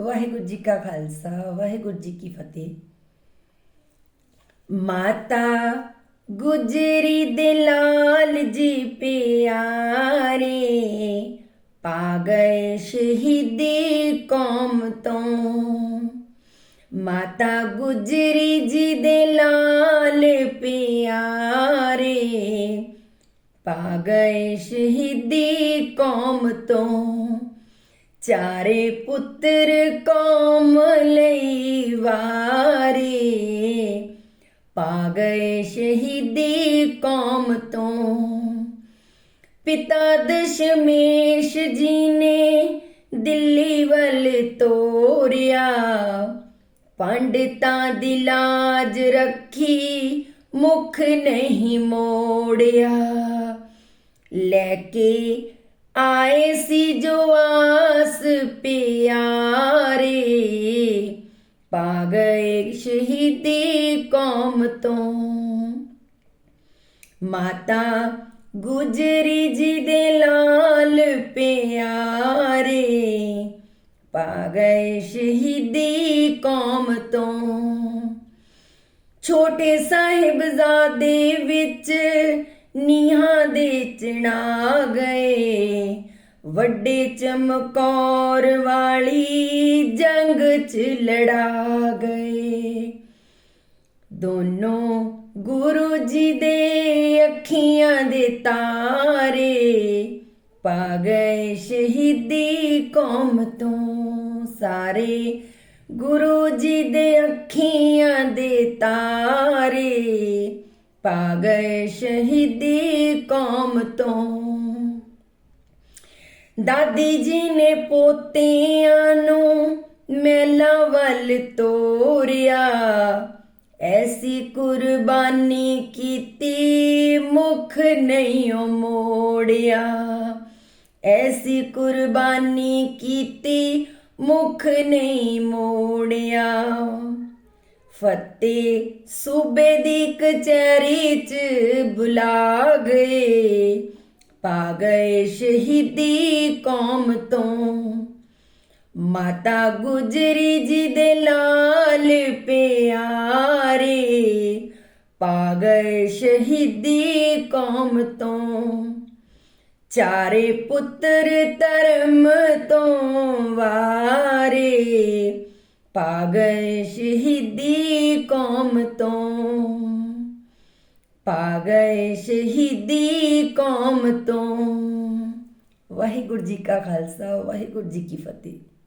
ਵਾਹਿਗੁਰੂ ਜੀ ਕਾ ਖਾਲਸਾ, ਵਾਹਿਗੁਰੂ ਜੀ ਕੀ ਫਤਿਹ। ਮਾਤਾ ਗੁਜਰੀ ਦਿਲਾਲ ਜੀ ਪਿਆਰੇ ਪਾ ਗਏ ਸ਼ਹੀਦੀ ਕੌਮ ਤੋਂ। ਮਾਤਾ ਗੁਜਰੀ ਜੀ ਦੇ ਲਾਲ ਪਿਆਰੇ ਪਾ ਗਏ ਸ਼ਹੀਦੀ ਕੌਮ ਤੋਂ। ਚਾਰੇ ਪੁੱਤਰ ਕੌਮ ਲਈ ਵਾਰੇ। ਪਾ ਗਏ ਸ਼ਹੀਦੀ ਕੌਮ ਤੋਂ। ਪਿਤਾ ਦਸ਼ਮੇਸ਼ ਜੀ ਨੇ ਦਿੱਲੀ ਵੱਲ ਤੋਰਿਆ। ਪੰਡਤਾਂ ਦੀ ਲਾਜ ਰੱਖੀ, ਮੁਖ ਨਹੀਂ ਮੋੜਿਆ। ਲੈ ਕੇ ਆਏ ਸੀ ਜੋ ਆਸ ਪਿਆਰੇ ਪਾ ਗਏ ਸ਼ਹੀਦੀ ਕੌਮ ਤੋਂ। ਮਾਤਾ ਗੁਜਰੀ ਜੀ ਦੇ ਲਾਲ ਪਿਆਰੇ ਪਾ ਗਏ ਸ਼ਹੀਦੀ ਕੌਮ ਤੋਂ। ਛੋਟੇ ਸਾਹਿਬਜ਼ਾਦੇ ਵਿੱਚ ਨੀਹਾਂ ਦੇ ਚਣਾ ਗਏ ਵੱਡੇ ਚਮਕੌਰ ਵਾਲੀ ਜੰਗ ਚ ਲੜਾ ਗਏ। ਦੋਨੋਂ ਗੁਰੂ ਜੀ ਦੇ ਅੱਖੀਆਂ ਦੇ ਤਾਰੇ ਪਾ ਗਏ ਸ਼ਹੀਦੀ ਕੌਮ ਤੋਂ। ਸਾਰੇ ਗੁਰੂ ਜੀ ਦੇ ਅੱਖੀਆਂ ਦੇ ਤਾਰੇ ਪਾ ਗਏ ਸ਼ਹੀਦੀ ਕੌਮ ਦਾਦੀ ਜੀ ਨੇ ਪੋਤਿਆਂ ਨੂੰ ਮੇਲਾ ਵੱਲ ਤੋਰਿਆ। ਐਸੀ ਕੁਰਬਾਨੀ ਕੀਤੀ, ਮੁਖ ਨਹੀਂ ਮੋੜਿਆ। ਐਸੀ ਕੁਰਬਾਨੀ ਕੀਤੀ, ਮੁਖ ਨਹੀਂ ਮੋੜਿਆ। ਫਤਿਹ ਸੂਬੇ ਦੀ ਕਚਹਿਰੀ ਚ ਬੁਲਾ ਗਏ। ਪਾ ਗਏ ਸ਼ਹੀਦੀ ਕੌਮ ਤੋਂ। ਮਾਤਾ ਗੁਜਰੀ ਜੀ ਦੇ ਲਾਲ ਪਿਆਰੇ ਪਾ ਗਏ ਸ਼ਹੀਦੀ ਕੌਮ ਤੋਂ। ਚਾਰੇ ਪੁੱਤਰ ਧਰਮ ਤੋਂ ਵਾਰੇ ਪਾ ਗਏ ਗਏ ਸ਼ਹੀਦੀ ਕੌਮ ਤੋਂ। ਵਾਹਿਗੁਰੂ ਜੀ ਕਾ ਖਾਲਸਾ ਵਾਹਿਗੁਰੂ ਜੀ ਕੀ ਫਤਿਹ।